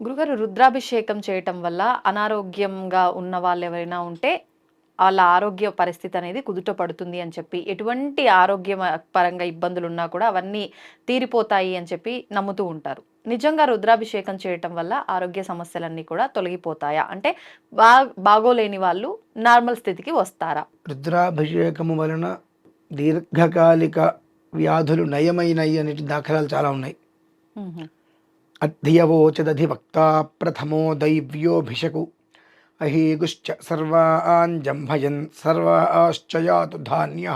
గురుగారు రుద్రాభిషేకం చేయటం వల్ల అనారోగ్యంగా ఉన్న వాళ్ళు ఎవరైనా ఉంటే వాళ్ళ ఆరోగ్య పరిస్థితి అనేది కుదుట పడుతుంది అని చెప్పి ఎటువంటి ఆరోగ్య పరంగా ఇబ్బందులు ఉన్నా కూడా అవన్నీ తీరిపోతాయి అని చెప్పి నమ్ముతూ ఉంటారు. నిజంగా రుద్రాభిషేకం చేయటం వల్ల ఆరోగ్య సమస్యలన్నీ కూడా తొలగిపోతాయా? అంటే బా బాగోలేని వాళ్ళు నార్మల్ స్థితికి వస్తారా? రుద్రాభిషేకము వలన దీర్ఘకాలిక వ్యాధులు నయమైనవి అనే దాఖలాలు చాలా ఉన్నాయి. అధ్యవోచదధివక్త ప్రథమో దైవ్యోభిషకు। అహీగుశ్చ సర్వాన్ జంభయన్ సర్వాశ్చయాతు ధాన్య।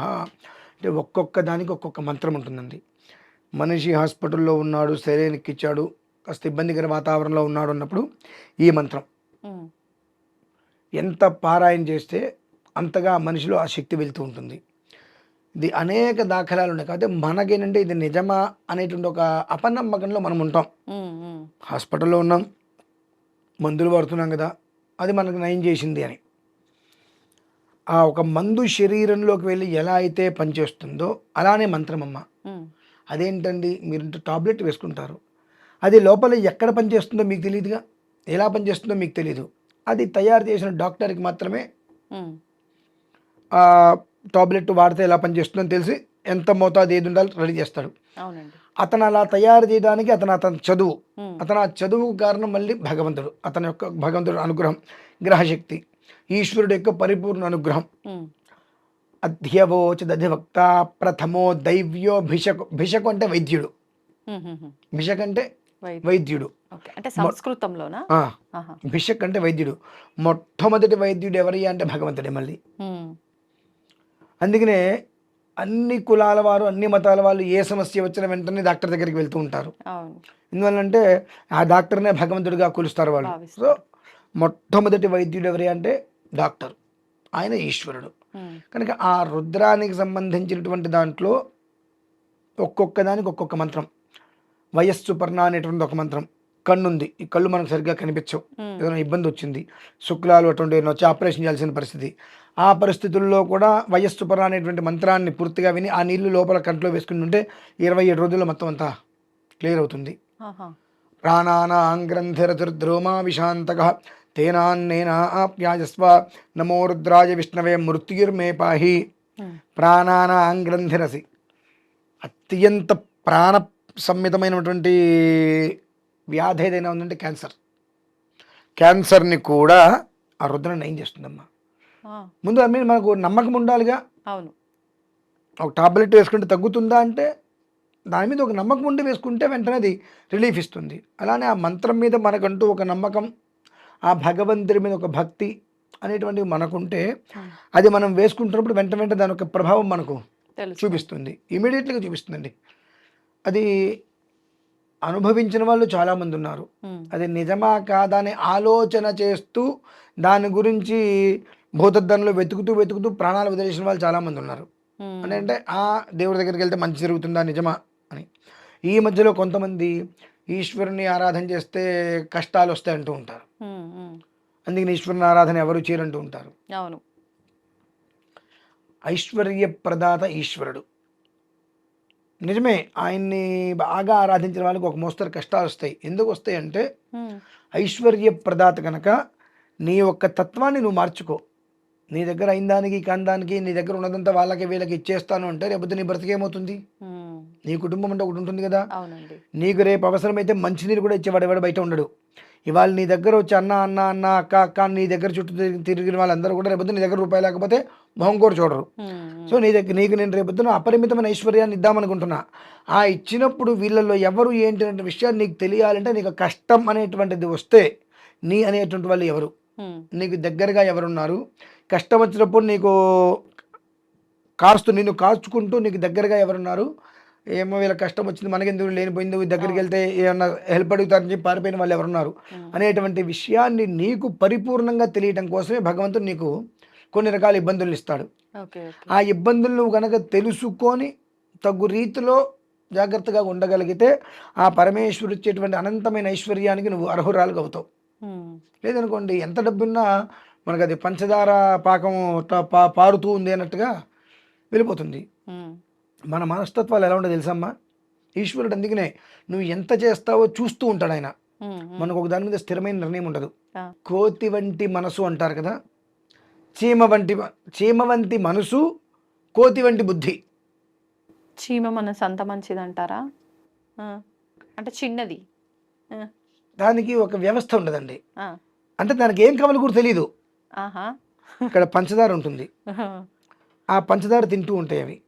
అంటే ఒక్కొక్క దానికి ఒక్కొక్క మంత్రం ఉంటుందండి। మనిషి హాస్పిటల్లో ఉన్నాడు శరీరానికి కాస్త ఇబ్బందికర వాతావరణంలో ఉన్నాడు అన్నప్పుడు ఈ మంత్రం। ఎంత పారాయణ చేస్తే అంతగా మనిషిలో ఆ శక్తి వెళ్తూ ఉంటుంది। ఇది అనేక దాఖలాలు ఉన్నాయి. కాబట్టి మనకేంటంటే ఇది నిజమా అనేటువంటి ఒక అపనమ్మకంలో మనం ఉంటాం. హాస్పిటల్లో ఉన్నాం మందులు వాడుతున్నాం కదా అది మనకు నయం చేసింది అని. ఆ ఒక మందు శరీరంలోకి వెళ్ళి ఎలా అయితే పనిచేస్తుందో అలానే మంత్రం అమ్మ ఉమ్, అదేంటండి? మీరు టాబ్లెట్ వేసుకుంటారు. అది లోపల ఎక్కడ పనిచేస్తుందో మీకు తెలియదుగా ఎలా పనిచేస్తుందో మీకు తెలియదు అది తయారు చేసిన డాక్టర్కి మాత్రమే టాబ్లెట్ వాడితే ఎలా పనిచేస్తుందని తెలిసి ఎంత మోతాదు ఏది ఉండాలో రెడీ చేస్తాడు. అతను అలా తయారు చేయడానికి అతను అతని చదువు అతను ఆ చదువుకు కారణం మళ్ళీ భగవంతుడు అతని యొక్క భగవంతుడు అనుగ్రహం గ్రహశక్తి ఈశ్వరుడు యొక్క పరిపూర్ణ అనుగ్రహం. అధ్యవోచదధివక్త ప్రథమో దైవ్యో భిషకు భిషకు అంటే వైద్యుడు. భిషక్ అంటే వైద్య- వైద్యుడు. అంటే సంస్కృతంలోనా. భిషక్ అంటే వైద్యుడు. మొట్టమొదటి వైద్యుడు ఎవరి అంటే భగవంతుడే మళ్ళీ. అందుకనే అన్ని కులాల వారు అన్ని మతాల వాళ్ళు ఏ సమస్య వచ్చిన వెంటనే డాక్టర్ దగ్గరికి వెళ్తూ ఉంటారు. ఎందువల్లంటే ఆ డాక్టర్నే భగవంతుడిగా కొలుస్తారు వాళ్ళు. సో. మొట్టమొదటి వైద్యుడు ఎవరి అంటే డాక్టర్. ఆయన ఈశ్వరుడు. కనుక ఆ రుద్రానికి సంబంధించినటువంటి దాంట్లో ఒక్కొక్క దానికి ఒక్కొక్క మంత్రం. వయస్సు పర్ణ అనేటువంటి ఒక మంత్రం. కన్నుంది. ఈ కళ్ళు మనకు సరిగ్గా కనిపించవు. ఏదైనా ఇబ్బంది వచ్చింది శుక్లాలు అటువంటి వచ్చి ఆపరేషన్ చేయాల్సిన పరిస్థితి. ఆ పరిస్థితుల్లో కూడా వయస్సు పర్ణ అనేటువంటి మంత్రాన్ని పూర్తిగా విని ఆ నీళ్ళు లోపల కంట్లో వేసుకుని ఉంటే ఇరవై ఏడు రోజుల్లో మొత్తం అంతా క్లియర్ అవుతుంది. ఆహా. ప్రాణానాంగ్రంథిరతిర్ధ్రోమా విశాంతక తేనాన్నేనా ఆప్యాయస్వ. నమో రుద్రాయ విష్ణవే మృత్యుర్మే పాహి. ప్రాణానాంగ్రంథిరసి అత్యంత ప్రాణ సంహితమైనటువంటి వ్యాధి ఏదైనా ఉందంటే క్యాన్సర్. క్యాన్సర్ని కూడా ఆ రుద్రం నయం చేస్తుందమ్మా? ముందు మీద మనకు నమ్మకం ఉండాలిగా. అవును. ఒక టాబ్లెట్ వేసుకుంటే తగ్గుతుందా అంటే దాని మీద ఒక నమ్మకం ఉండి వేసుకుంటే వెంటనే అది రిలీఫ్ ఇస్తుంది. అలానే ఆ మంత్రం మీద మనకంటూ ఒక నమ్మకం ఆ భగవంతుడి మీద ఒక భక్తి అనేటువంటివి మనకుంటే అది మనం వేసుకుంటున్నప్పుడు వెంట వెంట దాని యొక్క ప్రభావం మనకు చూపిస్తుంది. ఇమీడియట్గా చూపిస్తుందండి. అది అనుభవించిన వాళ్ళు చాలామంది ఉన్నారు అది నిజమా కాదా అని ఆలోచన చేస్తూ దాని గురించి భూతద్దంలో వెతుకుతూ వెతుకుతూ ప్రాణాలు వదిలేసిన వాళ్ళు చాలామంది ఉన్నారు అంటే ఆ దేవుడి దగ్గరికి వెళ్తే మంచి జరుగుతుందా నిజమా అని. ఈ మధ్యలో కొంతమంది ఈశ్వరుని ఆరాధన చేస్తే కష్టాలు వస్తాయి అంటూ ఉంటారు. అందుకని ఈశ్వరుని ఆరాధన ఎవరు చేయరంటూ ఉంటారు. అవును. ఐశ్వర్య ప్రదాత ఈశ్వరుడు. నిజమే ఆయన్ని బాగా ఆరాధించిన వాళ్ళకి ఒక మోస్తరు కష్టాలు వస్తాయి. ఎందుకు వస్తాయి అంటే ఐశ్వర్య ప్రదాత కనుక నీ యొక్క తత్వాన్ని నువ్వు మార్చుకో. నీ దగ్గర అయిన దానికి కాని దానికి నీ దగ్గర ఉన్నదంతా వాళ్ళకి వీళ్ళకి ఇచ్చేస్తాను అంటే రేపొద్దు నీ బ్రతికేమవుతుంది నీ కుటుంబం అంటే ఒకటి ఉంటుంది కదా? నీకు రేపు అవసరమైతే మంచినీరు కూడా ఇచ్చేవాడు ఎవడు బయట ఉండడు. ఇవాళ నీ దగ్గర వచ్చి అన్న అన్న అన్న అక్క అక్క నీ దగ్గర చుట్టూ తిరిగి- తిరిగిన వాళ్ళందరూ కూడా రేపొద్దు నీ దగ్గర రూపాయి లేకపోతే మొహం కూడా చూడరు. సో నీ దగ్గర నీకు నేను రేపొద్దున అపరిమితమైన ఐశ్వర్యాన్ని ఇద్దామనుకుంటున్నా. ఆ ఇచ్చినప్పుడు వీళ్ళల్లో ఎవరు ఏంటి అనే విషయాన్ని నీకు తెలియాలంటే నీకు కష్టం అనేటువంటిది వస్తే నీ అనేటువంటి వాళ్ళు ఎవరు? నీకు దగ్గరగా ఎవరున్నారు? కష్టం వచ్చినప్పుడు నీకు కాస్తూ నిన్ను కాచుకుంటూ నీకు దగ్గరగా ఎవరున్నారు? ఏమో వీళ్ళ కష్టం వచ్చింది మనకెందుకు లేనిపోయింది దగ్గరికి వెళ్తే ఏమన్నా హెల్ప్ అడుగుతారని చెప్పి పారిపోయిన వాళ్ళు ఎవరున్నారు? అనేటువంటి విషయాన్ని నీకు పరిపూర్ణంగా తెలియటం కోసమే భగవంతుడు నీకు కొన్ని రకాల ఇబ్బందులు ఇస్తాడు. ఆ ఇబ్బందులు నువ్వు కనుక తెలుసుకొని తగు రీతిలో జాగ్రత్తగా ఉండగలిగితే ఆ పరమేశ్వరుడు ఇచ్చేటువంటి అనంతమైన ఐశ్వర్యానికి నువ్వు అర్హురాలుగా అవుతావు. లేదనుకోండి ఎంత డబ్బున్నా మనకు అది పంచదార పాకం పారుతూ ఉంది అన్నట్టుగా వెళ్ళిపోతుంది. మన మనస్తత్వాలు ఎలా ఉండో తెలుసమ్మా? ఈశ్వరుడు అందుకనే నువ్వు ఎంత చేస్తావో చూస్తూ ఉంటాడు ఆయన. మనకు ఒక దాని మీద స్థిరమైన నిర్ణయం ఉండదు. కోతి వంటి మనసు అంటారు కదా? చీమ వంటి చీమ వంటి మనసు కోతి వంటి బుద్ధి. చీమ మనసు అంత మంచిది అంటారా అంటే చిన్నది. దానికి ఒక వ్యవస్థ ఉండదండి. అంటే దానికి ఏం కావాలో కూడా తెలియదు ఇక్కడ పంచదార ఉంటుంది. ఆ పంచదార తింటూ ఉంటాయి అవి.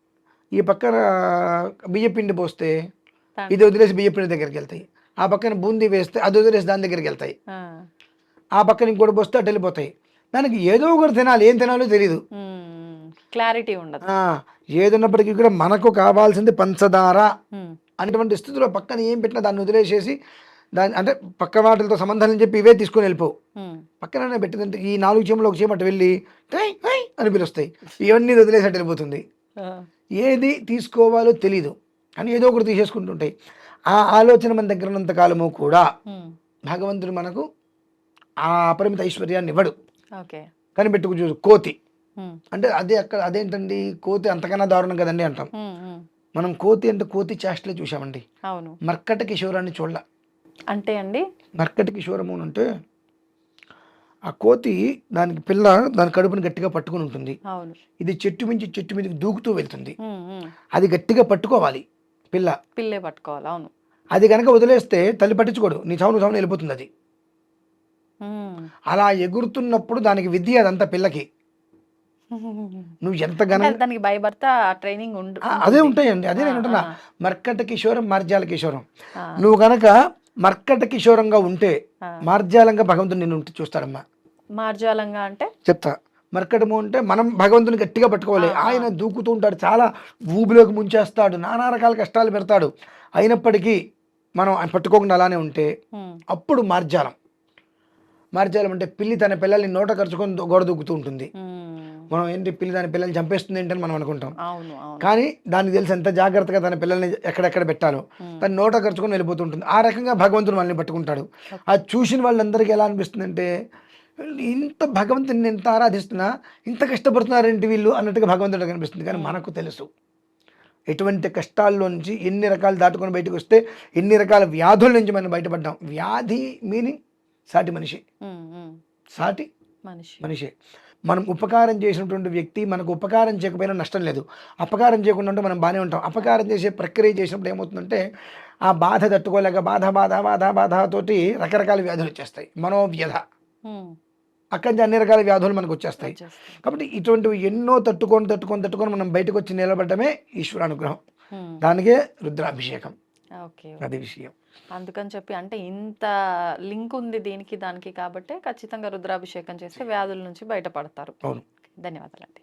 ఈ పక్కన బియ్యపిండి పోస్తే ఇది వదిలేసి బియ్యపిండి దగ్గరికి వెళ్తాయి. ఆ పక్కన బూందీ వేస్తే అది వదిలేసి దాని దగ్గరికి వెళ్తాయి. ఆ, పక్కన ఇంకోటి పోస్తే అటు వెళ్ళిపోతాయి. దానికి ఏదో ఒకటి తినాలి. ఏం తినాలో తెలియదు క్లారిటీ ఉండదు. ఏదున్నప్పటికీ కూడా మనకు కావాల్సింది పంచదార అనేటువంటి స్థితిలో పక్కన ఏం పెట్టినా దాన్ని వదిలేసేసి దాని అంటే పక్క వాటితో సంబంధం అని చెప్పి ఇవే తీసుకొని వెళ్ళిపోవు ఉమ్, పక్కన పెట్టిందంటే ఈ నాలుగు చీమలు ఒక చీమ అటు వెళ్ళి అని పిలుస్తాయి. ఇవన్నీ వదిలేసి అటు వెళ్ళిపోతుంది. ఏది తీసుకోవాలో తెలీదు. అని ఏదో ఒకటి తీసేసుకుంటుంటాయి ఆ ఆలోచన మన దగ్గర ఉన్నంత కాలము కూడా భగవంతుడు మనకు ఆ అపరిమిత ఐశ్వర్యాన్ని ఇవ్వడు. కనిపెట్టుకు చూసు కోతి. అంటే అదే అక్కడ అదేంటండి? కోతి అంతకన్నా దారుణం కదండి అంటాం. మనం కోతి అంటే కోతి చేష్టలే చూసామండి మర్కట కిషోరాన్ని చూడాల. అంటే అండి? మర్కట కిషోరము అంటే ఆ కోతి దానికి పిల్ల దాని కడుపుని గట్టిగా పట్టుకుని ఉంటుంది. ఇది చెట్టు మించి చెట్టు మీదకి దూకుతూ వెళ్తుంది. అది గట్టిగా పట్టుకోవాలి పిల్ల. పిల్లే పట్టుకోవాలి అవును. అది కనుక వదిలేస్తే తల్లి పట్టించుకోడు. నీ చావును చావును వెళ్ళిపోతుంది అది. అలా ఎగురుతున్నప్పుడు దానికి విద్య అదంతా పిల్లకి. నువ్వు ఎంత దానికి భయపడతా ట్రైనింగ్ అదే ఉంటాయండి. అదే నేను అంటున్నా. మర్కట కిషోరం మార్జాల కిషోరం. నువ్వు గనక మర్కట కిషోరంగా ఉంటే. మార్జాలంగా భగవంతుడు నిన్ను ఉంటే చూస్తాడమ్మా మార్జాలంగా అంటే? చెప్తా. మర్కటము అంటే మనం భగవంతుని గట్టిగా పట్టుకోవాలి. ఆయన దూకుతూ ఉంటాడు. చాలా ఊబిలోకి ముంచేస్తాడు. నానా రకాల కష్టాలు పెడతాడు. అయినప్పటికీ మనం ఆయన పట్టుకోకుండా అలానే ఉంటే అప్పుడు మార్జాలం. మార్జాలం అంటే పిల్లి తన పిల్లల్ని నోట ఖర్చుకొని గోడ దూకుతూ ఉంటుంది. మనం ఏంటి పిల్లి దాని పిల్లల్ని చంపేస్తుంది ఏంటని మనం అనుకుంటాం. కానీ దానికి తెలిసి ఎంత జాగ్రత్తగా తన పిల్లల్ని ఎక్కడెక్కడ పెట్టాలో తన నోట ఖర్చుకొని వెళ్ళిపోతుంటుంది. ఆ రకంగా భగవంతుడు మనల్ని పట్టుకుంటాడు. ఆ చూసిన వాళ్ళందరికీ ఎలా అనిపిస్తుందంటే ఇంత భగవంతుని ఇంత ఆరాధిస్తున్నా ఇంత కష్టపడుతున్నారేంటి వీళ్ళు అన్నట్టుగా భగవంతుడు కనిపిస్తుంది కానీ మనకు తెలుసు. ఎటువంటి కష్టాల్లో నుంచి ఎన్ని రకాలు దాటుకొని బయటకు వస్తే ఎన్ని రకాల వ్యాధుల నుంచి మనం బయటపడ్డాం. వ్యాధి మీనింగ్ సాటి మనిషి. సాటి మనిషి. మనిషి. మనం ఉపకారం చేసినటువంటి వ్యక్తి మనకు ఉపకారం చేయకపోయినా నష్టం లేదు. అపకారం చేయకుండా ఉంటే మనం బాగానే ఉంటాం. అపకారం చేసే ప్రక్రియ చేసినప్పుడు ఏమవుతుందంటే ఆ బాధ తట్టుకోలేక బాధ బాధ బాధ బాధతోటి రకరకాల వ్యాధులు వచ్చేస్తాయి. మనోవ్యధ. అక్కడి నుంచి అన్ని రకాల వ్యాధులు మనకు వచ్చేస్తాయి. కాబట్టి ఇటువంటివి ఎన్నో తట్టుకొని తట్టుకొని తట్టుకొని మనం బయటకు వచ్చి నిలబడటమే ఈశ్వరానుగ్రహం. దానికే రుద్రాభిషేకం. అది విషయం. అందుకని చెప్పి అంటే ఇంత లింక్ ఉంది దీనికి దానికి కాబట్టి ఖచ్చితంగా రుద్రాభిషేకం చేస్తే వ్యాధుల నుంచి బయటపడతారు. అవును. ధన్యవాదాలండి.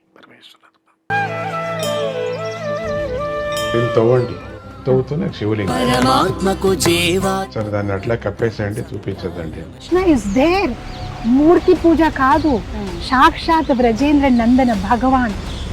తవ్వండి. తవ్వుతూనే శివలింగం. సరే దాన్ని అట్లా కప్పేసేయండి చూపించదండి కృష్ణ ఇస్ దేర్ మూర్తి పూజ కాదు. సాక్షాత్ బ్రజేంద్ర నందన భగవాన్.